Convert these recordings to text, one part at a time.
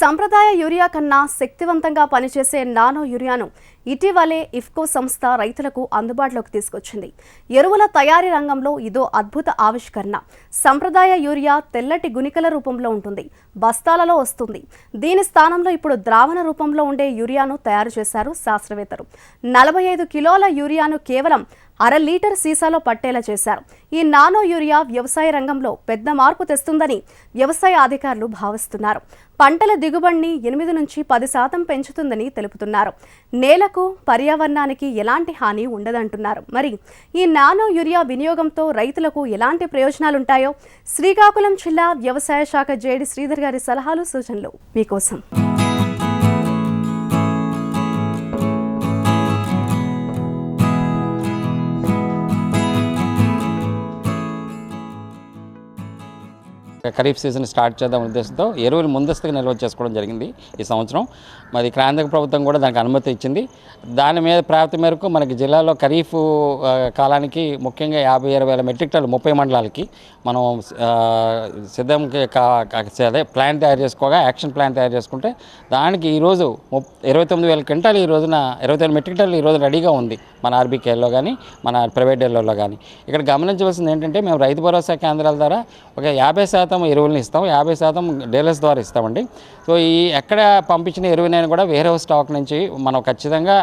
సంప్రదాయ యూరియా కన్నా శక్తివంతంగా పనిచేసే నానో యూరియాను ఇటీవలే ఇఫ్కో సంస్థ రైతులకు అందుబాటులోకి తీసుకొచ్చింది. ఎరువుల తయారీ రంగంలో ఇదో అద్భుత ఆవిష్కరణ. సంప్రదాయ యూరియా తెల్లటి గునికల రూపంలో ఉంటుంది బస్తాలలో వస్తుంది. దీని స్థానంలో ఇప్పుడు ద్రావణ రూపంలో ఉండే యూరియాను తయారు చేశారు శాస్త్రవేత్తలు. నలభై ఐదు కిలోల యూరియాను కేవలం అర లీటర్ సీసాలో పట్టేలా చేశారు. ఈ నానో యూరియా వ్యవసాయ రంగంలో పెద్ద మార్పు తెస్తుందని వ్యవసాయ అధికారులు భావిస్తున్నారు. పంటల దిగుబడిని ఎనిమిది నుంచి పది శాతం పెంచుతుందని తెలుపుతున్నారు. నేలకు పర్యావరణానికి ఎలాంటి హాని ఉండదంటున్నారు. మరి ఈ నానో యూరియా వినియోగంతో రైతులకు ఎలాంటి ప్రయోజనాలుంటాయో శ్రీకాకుళం జిల్లా వ్యవసాయ శాఖ జేడి శ్రీధర్ గారి సలహాలు సూచనలు మీకోసం. ఖరీఫ్ సీజన్ స్టార్ట్ చేద్దాం ఉద్దేశంతో ఎరువులు ముందస్తుగా నిల్వ చేసుకోవడం జరిగింది ఈ సంవత్సరం. మరి కేంద్ర ప్రభుత్వం కూడా దానికి అనుమతి ఇచ్చింది. దాని మీద ప్రాప్తి మేరకు మనకి జిల్లాలో ఖరీఫ్ కాలానికి ముఖ్యంగా యాభై ఇరవై వేల మెట్రిక్ టన్నులు ముప్పై మండలాలకి మనం సిద్ధం అదే ప్లాన్ తయారు చేసుకోగా యాక్షన్ ప్లాన్ తయారు చేసుకుంటే దానికి ఈరోజు ముప్ ఇరవై తొమ్మిది వేల క్వింటాలు ఈ రోజున ఇరవై తొమ్మిది మెట్రిక్ టన్నులు ఈ రోజు రెడీగా ఉంది మన ఆర్బీకేలో కానీ మన ప్రైవేట్ డీలర్లో కానీ ఇక్కడ గమనించవలసింది ఏంటంటే మేము రైతు భరోసా కేంద్రాల ద్వారా ఒక యాభై శాతం ఎరువులను ఇస్తాం యాభై శాతం డీలర్స్ ద్వారా ఇస్తామండి. సో ఈ ఎక్కడ పంపించిన ఎరువునైనా కూడా వేరే స్టాక్ నుంచి మనం ఖచ్చితంగా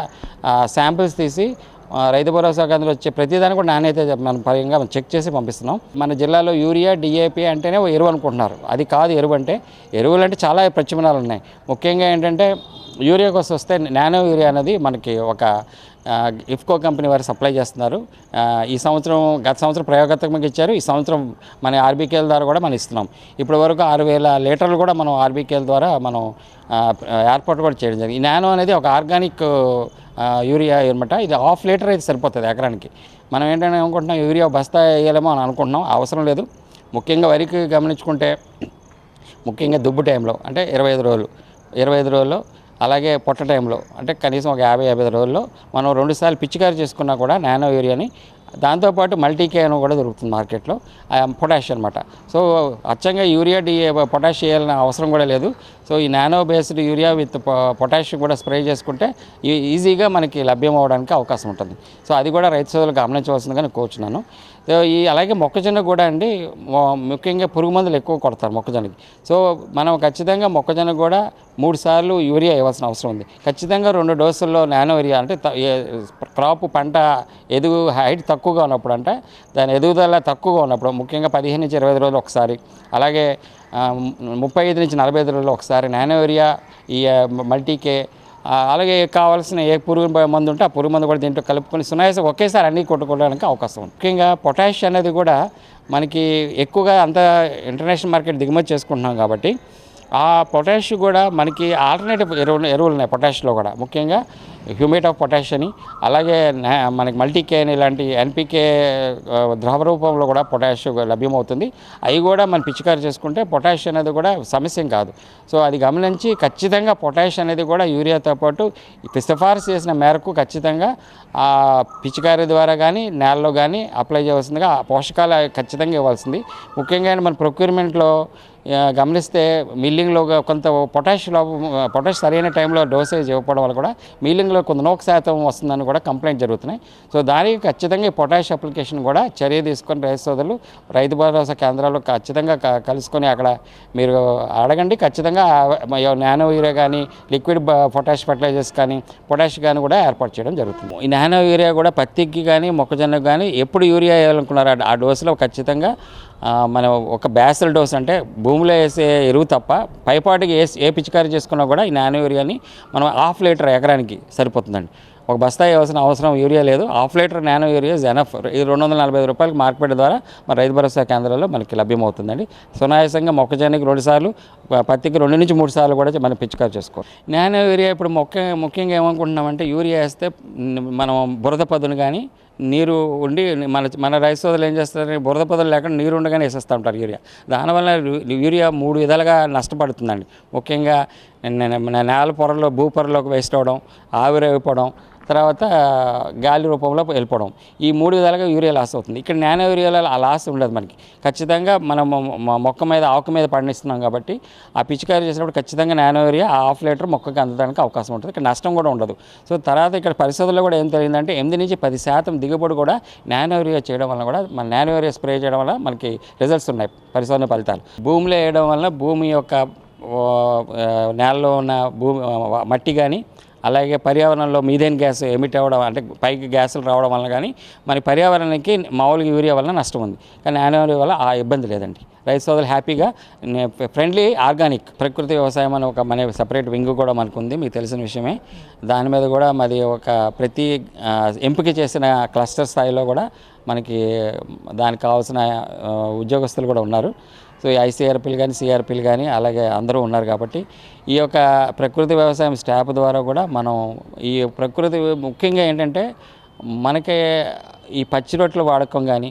శాంపిల్స్ తీసి రైతు భరోసా కేంద్రంలో వచ్చే ప్రతిదాన్ని కూడా నాణ్యత మనం పరంగా మనం చెక్ చేసి పంపిస్తున్నాం. మన జిల్లాలో యూరియా డిఏపి అంటేనే ఓ ఎరువు అనుకుంటున్నారు. అది కాదు ఎరువు అంటే ఎరువులు అంటే చాలా ప్రత్యామ్నాయాలు ఉన్నాయి. ముఖ్యంగా ఏంటంటే యూరియా కోసం వస్తే నానో యూరియా అనేది మనకి ఒక ఇఫ్కో కంపెనీ వారు సప్లై చేస్తున్నారు. ఈ సంవత్సరం గత సంవత్సరం ప్రయోగాత్మకంగా ఇచ్చారు. ఈ సంవత్సరం మన ఆర్బీకేల ద్వారా కూడా మనం ఇస్తున్నాం. ఇప్పటి వరకు ఆరు వేల లీటర్లు కూడా మనం ఆర్బీకేల ద్వారా మనం ఏర్పాటు కూడా చేయడం జరిగింది. ఈ నానో అనేది ఒక ఆర్గానిక్ యూరియా అనమాట ఇది హాఫ్ లీటర్ అయితే సరిపోతుంది ఎకరానికి. మనం ఏంటంటే అనుకుంటున్నాం? యూరియా బస్తా వేయలేమో అని అనుకుంటున్నాం. అవసరం లేదు. ముఖ్యంగా వరికి గమనించుకుంటే ముఖ్యంగా దుబ్బు టైంలో అంటే ఇరవై ఐదు రోజులు ఇరవై ఐదు రోజుల్లో అలాగే పొట్ట టైంలో అంటే కనీసం ఒక యాభై యాభై రోజుల్లో మనం రెండుసార్లు పిచికారి చేసుకున్నా కూడా నానో యూరియాని దాంతోపాటు మల్టీకే కూడా దొరుకుతుంది మార్కెట్లో పొటాష్ అనమాట సో అచ్చంగా యూరియా డి పొటాష్ వేయాలన్న అవసరం కూడా లేదు. సో ఈ nano based urea with potash కూడా స్ప్రే చేసుకుంటే ఈ- ఈజీగా మనకి లభ్యం అవ్వడానికి అవకాశం ఉంటుంది. సో అది కూడా రైతు సోదరులు గమనించవలసిందిగా నేను కోరుచున్నాను. ఈ అలాగే మొక్కజొన్న కూడా అండి ముఖ్యంగా పురుగు మందులు ఎక్కువ కొడతారు మొక్కజొన్నకి. సో మనం ఖచ్చితంగా మొక్కజొన్న కూడా మూడు సార్లు యూరియా ఇవ్వాల్సిన అవసరం ఉంది. ఖచ్చితంగా రెండు డోసుల్లో నానో యూరియా అంటే క్రాప్ పంట ఎదుగు హైట్ తక్కువగా ఉన్నప్పుడు అంటే దాని ఎదుగుదల తక్కువగా ఉన్నప్పుడు ముఖ్యంగా పదిహేను నుంచి ఇరవై ఐదు రోజులు ఒకసారి అలాగే ముప్పై ఐదు నుంచి నలభై ఐదు రోజులు ఒకసారి నానో యూరియా ఈ మల్టీకే అలాగే కావాల్సిన ఏ పురుగు మందు ఉంటే ఆ పురుగు మందు కూడా దీంట్లో కలుపుకొని సునాయాసం ఒకేసారి అన్నీ కొట్టుకోవడానికి అవకాశం ఉంది. ముఖ్యంగా పొటాష్ అనేది కూడా మనకి ఎక్కువగా అంత ఇంటర్నేషనల్ మార్కెట్ దిగుమతి చేసుకుంటున్నాం కాబట్టి ఆ పొటాష్ కూడా మనకి ఆల్టర్నేటివ్ ఎరువులు ఎరువులు ఉన్నాయి పొటాష్లో కూడా. ముఖ్యంగా హ్యూమేట్ ఆఫ్ పొటాష్ అని అలాగే మనకి మల్టీకే అని ఇలాంటి ఎన్పికే ద్రవ రూపంలో కూడా పొటాష్ లభ్యమవుతుంది. అవి కూడా మనం పిచికారి చేసుకుంటే పొటాష్ అనేది కూడా సమస్య కాదు. సో అది గమనించి ఖచ్చితంగా పొటాష్ అనేది కూడా యూరియాతో పాటు సిఫార్సు చేసిన మేరకు ఖచ్చితంగా ఆ పిచికారి ద్వారా కానీ నేలలో కానీ అప్లై చేయవలసిందిగా ఆ పోషకాలు ఖచ్చితంగా ఇవ్వాల్సింది. ముఖ్యంగా మన ప్రొక్యూర్మెంట్లో గమనిస్తే మిల్లింగ్లో కొంత పొటాష్ లోపం పొటాష్ సరైన టైంలో డోసేజ్ ఇవ్వకపోవడం వల్ల కూడా మిల్లింగ్లో కొంత నోక్ శాతం వస్తుందని కూడా కంప్లైంట్ జరుగుతున్నాయి. సో దానికి ఖచ్చితంగా ఈ పొటాష్ అప్లికేషన్ కూడా చర్య తీసుకొని రైతు సోదరులు రైతు భరోసా కేంద్రాల్లో ఖచ్చితంగా కలుసుకొని అక్కడ మీరు అడగండి. ఖచ్చితంగా నానో యూరియా కానీ లిక్విడ్ బ- పొటాష్ ఫర్టిలైజర్స్ కానీ పొటాష్ కానీ కూడా ఏర్పాటు చేయడం జరుగుతుంది. ఈ నానో యూరియా కూడా పత్తికి కానీ మొక్కజొన్నకు కానీ ఎప్పుడు యూరియా వేయాలనుకున్నారో ఆ- డోసులో ఖచ్చితంగా మనం ఒక బ్యాసల్ డోస్ అంటే భూమిలో వేసే ఎరువు తప్ప పైపాటికి ఏ ఏ పిచికారీ చేసుకున్నా కూడా ఈ నానో యూరియాని మనం హాఫ్ లీటర్ ఎకరానికి సరిపోతుందండి. ఒక బస్తా వేయాల్సిన అవసరం యూరియా లేదు. హాఫ్ లీటర్ నానో యూరియా జెనఫ్ ఈ రెండు వందల నలభై ఐదు రూపాయలకి మార్కెట్ ద్వారా మన రైతు భరోసా కేంద్రాల్లో మనకి లభ్యమవుతుందండి. సునాయాసంగా మొక్కజొన్నకి రెండుసార్లు పత్తికి రెండు నుంచి మూడు సార్లు కూడా మనం పిచికారి చేసుకోవాలి. నానో యూరియా ఇప్పుడు ముఖ్య ముఖ్యంగా ఏమనుకుంటున్నామంటే యూరియా వేస్తే మనం బురద పదును కానీ నీరు ఉండి మన మన రైస్ సోదరులు ఏం చేస్తారు బురద పొదలు లేకుండా నీరు ఉండగానే వేసేస్తూ ఉంటారు యూరియా. దానివల్ల యూరియా మూడు విధాలుగా నష్టపడుతుందండి. ముఖ్యంగా నేల పొరలో భూ పొరలోకి వేస్ట్ అవ్వడం ఆవిరైపోవడం తర్వాత గాలి రూపంలో వెళ్ళిపోవడం. ఈ మూడు విధాలుగా యూరియా లాస్ అవుతుంది. ఇక్కడ నానో యూరియాలో ఆ లాస్ ఉండదు మనకి. ఖచ్చితంగా మనం మొక్క మీద ఆకు మీద పండిస్తున్నాం కాబట్టి ఆ పిచికారీ చేసినప్పుడు ఖచ్చితంగా నానో యూరియా ఆ హాఫ్ లీటర్ మొక్కకి అందడానికి అవకాశం ఉంటుంది. ఇక్కడ నష్టం కూడా ఉండదు. సో తర్వాత ఇక్కడ పరిశోధనలో కూడా ఏం తెలియదంటే ఎనిమిది నుంచి పది శాతం దిగుబడి కూడా నానో యూరియా చేయడం వల్ల కూడా మన నానో యూరియా స్ప్రే చేయడం వల్ల మనకి రిజల్ట్స్ ఉన్నాయి. పరిశోధన ఫలితాలు. భూమిలో వేయడం వల్ల భూమి యొక్క నేలలో ఉన్న భూమి మట్టి కానీ అలాగే పర్యావరణంలో మీథేన్ గ్యాస్ ఎమిట్ అవ్వడం అంటే పైకి గ్యాసులు రావడం వల్ల కానీ మన పర్యావరణానికి మామూలుగా యూరియా వల్ల నష్టం ఉంది. కానీ నానో వల్ల ఆ ఇబ్బంది లేదండి. రైతు సోదరులు హ్యాపీగా ఫ్రెండ్లీ ఆర్గానిక్ ప్రకృతి వ్యవసాయం అని ఒక మన సపరేట్ వింగ్ కూడా మనకు ఉంది మీకు తెలిసిన విషయమే. దాని మీద కూడా మరి ఒక ప్రతి ఎంపిక చేసిన క్లస్టర్ స్థాయిలో కూడా మనకి దానికి కావాల్సిన ఉద్యోగస్తులు కూడా ఉన్నారు. సో ఈ ఐసీఆర్పీలు కానీ సిఆర్పీలు కానీ అలాగే అందరూ ఉన్నారు కాబట్టి ఈ యొక్క ప్రకృతి వ్యవసాయం స్టాప్ ద్వారా కూడా మనం ఈ ప్రకృతి ముఖ్యంగా ఏంటంటే మనకి ఈ పచ్చి రొట్టెల వాడకం కానీ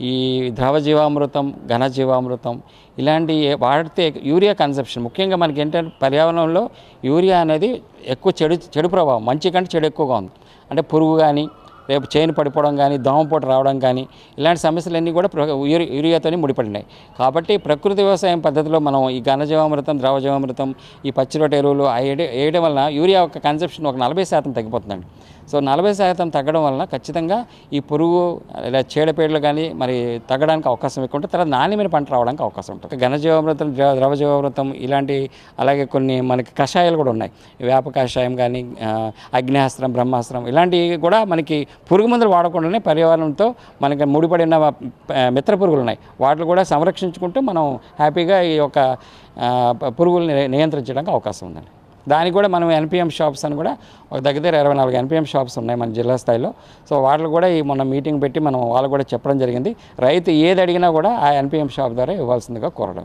ఈ ద్రవ జీవామృతం ఘన జీవామృతం ఇలాంటి వాడితే యూరియా కన్సెప్షన్. ముఖ్యంగా మనకి ఏంటంటే పర్యావరణంలో యూరియా అనేది ఎక్కువ చెడు చెడు ప్రభావం మంచి కంటే చెడు ఎక్కువగా ఉంది. అంటే పురుగు కానీ రేపు చైన్ పడిపోవడం కానీ దోమపోటు రావడం కానీ ఇలాంటి సమస్యలన్నీ కూడా ప్ర- యూరియాతోనే ముడిపడినాయి. కాబట్టి ప్రకృతి వ్యవసాయం పద్ధతిలో మనం ఈ ఘనజీవామృతం ద్రవజీవామృతం ఈ పచ్చిరొట్ట ఎరువులు వేయడం- వలన యూరియా యొక్క కన్సెప్షన్ ఒక నలభై శాతం తగ్గిపోతుందండి. సో నలభై శాతం తగ్గడం వలన ఖచ్చితంగా ఈ పురుగు ఇలా చీడపీడలు కానీ మరి తగ్గడానికి అవకాశం ఎక్కువ ఉంటుంది. తర్వాత నాణ్యమైన పంట రావడానికి అవకాశం ఉంటుంది. ఘనజీవామృతం ద్రవజీవామృతం ఇలాంటి అలాగే కొన్ని మనకి కషాయాలు కూడా ఉన్నాయి. వేప కషాయం కానీ అగ్నిహాస్త్రం బ్రహ్మాస్త్రం ఇలాంటివి కూడా మనకి పురుగు మందులు వాడకుండానే పర్యావరణంతో మనకి ముడిపడిన మిత్ర పురుగులు ఉన్నాయి వాటిని కూడా సంరక్షించుకుంటూ మనం హ్యాపీగా ఈ యొక్క పురుగుల్ని నియంత్రించడానికి అవకాశం ఉందండి. దానికి కూడా మనం ఎన్పిఎం షాప్స్ అని కూడా ఒక దగ్గర దగ్గర ఇరవై నాలుగు ఎన్పిఎం షాప్స్ ఉన్నాయి మన జిల్లా స్థాయిలో. సో వాటిలో కూడా ఈ మొన్న మీటింగ్ పెట్టి మనం వాళ్ళు కూడా చెప్పడం జరిగింది. రైతు ఏది అడిగినా కూడా ఆ ఎన్పిఎం షాప్ ద్వారా ఇవ్వాల్సిందిగా కోరడం